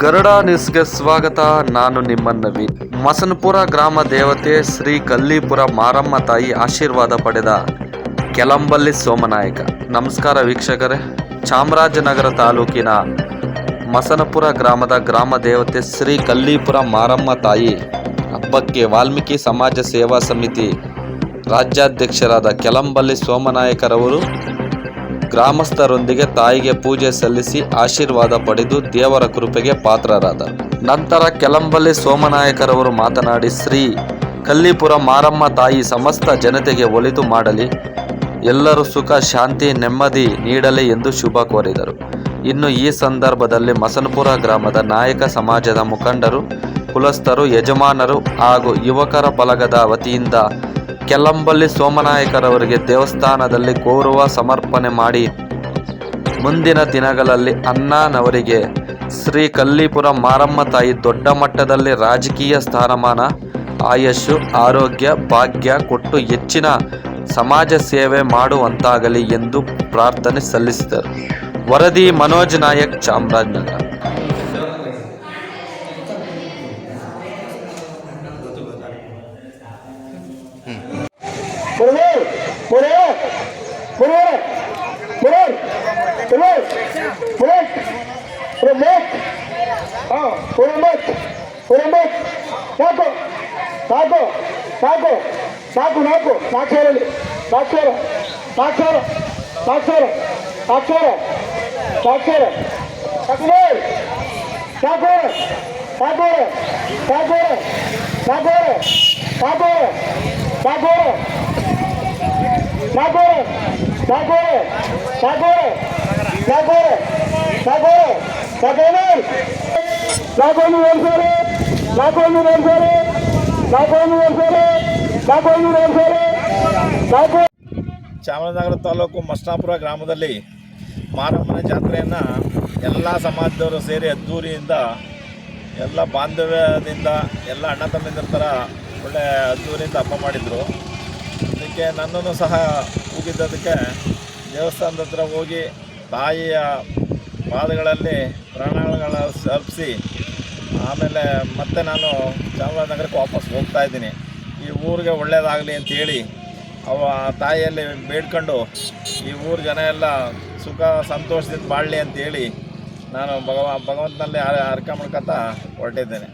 ಗರುಡ ನ್ಯೂಸ್ಗೆ ಸ್ವಾಗತ. ನಾನು ನಿಮ್ಮ ನವೀನ್. ಮಸನಪುರ ಗ್ರಾಮ ದೇವತೆ ಶ್ರೀ ಕಲ್ಲಿಪುರ ಮಾರಮ್ಮ ತಾಯಿ ಆಶೀರ್ವಾದ ಪಡೆದ ಕೆಲಂಬಲ್ಲಿ ಸೋಮನಾಯಕ. ನಮಸ್ಕಾರ ವೀಕ್ಷಕರೇ. ಚಾಮರಾಜನಗರ ತಾಲೂಕಿನ ಮಸನಪುರ ಗ್ರಾಮದ ಗ್ರಾಮ ದೇವತೆ ಶ್ರೀ ಕಲ್ಲಿಪುರ ಮಾರಮ್ಮ ತಾಯಿ ಹಬ್ಬಕ್ಕೆ ವಾಲ್ಮೀಕಿ ಸಮಾಜ ಸೇವಾ ಸಮಿತಿ ರಾಜ್ಯಾಧ್ಯಕ್ಷರಾದ ಕೆಲಂಬಲ್ಲಿ ಸೋಮನಾಯಕರವರು ಗ್ರಾಮಸ್ಥರೊಂದಿಗೆ ತಾಯಿಗೆ ಪೂಜೆ ಸಲ್ಲಿಸಿ ಆಶೀರ್ವಾದ ಪಡೆದು ದೇವರ ಕೃಪೆಗೆ ಪಾತ್ರರಾದ. ನಂತರ ಕೆಲಂಬಲ್ಲಿ ಸೋಮನಾಯಕರವರು ಮಾತನಾಡಿ, ಶ್ರೀ ಕಲ್ಲಿಪುರ ಮಾರಮ್ಮ ತಾಯಿ ಸಮಸ್ತ ಜನತೆಗೆ ಒಲಿದು ಮಾಡಲಿ. ಎಲ್ಲರೂ ಸುಖ, ಶಾಂತಿ, ನೆಮ್ಮದಿ ನೀಡಲಿ ಎಂದು ಶುಭ ಕೋರಿದರು. ಇನ್ನು ಈ ಸಂದರ್ಭದಲ್ಲಿ ಮಸನಪುರ ಗ್ರಾಮದ ನಾಯಕ ಸಮಾಜದ ಮುಖಂಡರು, ಕುಲಸ್ಥರು, ಯಜಮಾನರು ಹಾಗೂ ಯುವಕರ ಬಳಗದ ವತಿಯಿಂದ ಕೆಲಂಬಲ್ಲಿ ಸೋಮನಾಯಕರವರಿಗೆ ದೇವಸ್ಥಾನದಲ್ಲಿ ಗೌರವ ಸಮರ್ಪಣೆ ಮಾಡಿ ಮುಂದಿನ ದಿನಗಳಲ್ಲಿ ಅಣ್ಣನವರಿಗೆ ಶ್ರೀ ಕಲ್ಲಿಪುರ ಮಾರಮ್ಮ ತಾಯಿ ದೊಡ್ಡ ಮಟ್ಟದಲ್ಲಿ ರಾಜಕೀಯ ಸ್ಥಾನಮಾನ, ಆಯಸ್ಸು, ಆರೋಗ್ಯ, ಭಾಗ್ಯ ಕೊಟ್ಟು ಹೆಚ್ಚಿನ ಸಮಾಜ ಸೇವೆ ಮಾಡುವಂತಾಗಲಿ ಎಂದು ಪ್ರಾರ್ಥನೆ ಸಲ್ಲಿಸಿದರು. ವರದಿ ಮನೋಜ್ ನಾಯಕ್ ಚಾಮರಾಜನಗರ. పురుగు పురుగు పురుగు పురుగు పురుగు పురుగు పురుగు పురుగు పురుగు నాకు నాకు నాకు నాకు నాకు నాకు చేరండి నాకు చేర నాకు చేర నాకు చేర నాకు చేర నాకు చేర ఠాకూర్ ఠాకూర్ ఠాకూర్ ఠాకూర్ ఠాకూర్ ఠాకూర్ ಚಾಮರಾಜನಗರ ತಾಲೂಕು ಮಸ್ನಾಪುರ ಗ್ರಾಮದಲ್ಲಿ ಮಾರಮ್ಮನ ಜಾತ್ರೆಯನ್ನು ಎಲ್ಲ ಸಮಾಜದವರು ಸೇರಿ ಅದ್ದೂರಿಯಿಂದ ಎಲ್ಲ ಬಾಂಧವ್ಯದಿಂದ ಎಲ್ಲ ಅಣ್ಣ ತಮ್ಮಂದಿರ ಥರ ಒಳ್ಳೆ ಅದ್ದೂರಿಯಿಂದ ಹಬ್ಬ ಮಾಡಿದರು. ಅದಕ್ಕೆ ನನ್ನನ್ನು ಸಹ ಹೋಗಿದ್ದದಕ್ಕೆ ದೇವಸ್ಥಾನದ ಹತ್ರ ಹೋಗಿ ತಾಯಿಯ ಪಾದಗಳಲ್ಲಿ ಪ್ರಾಣಗಳ ಅರ್ಪಿಸಿ ಆಮೇಲೆ ಮತ್ತೆ ನಾನು ಚಾಮರಾಜನಗರಕ್ಕೆ ವಾಪಸ್ ಹೋಗ್ತಾ ಇದ್ದೀನಿ. ಈ ಊರಿಗೆ ಒಳ್ಳೆಯದಾಗಲಿ ಅಂತೇಳಿ ಅವ ತಾಯಿಯಲ್ಲಿ ಬೇಡ್ಕೊಂಡು ಈ ಊರ ಜನ ಎಲ್ಲ ಸುಖ ಸಂತೋಷದಿಂದ ಬಾಳಲಿ ಅಂತೇಳಿ ನಾನು ಭಗವ, ಭಗವಂತನಲ್ಲಿ ಅರ್ಕ ಮಾಡ್ಕೊತಾ ಹೊರಟಿದ್ದೇನೆ.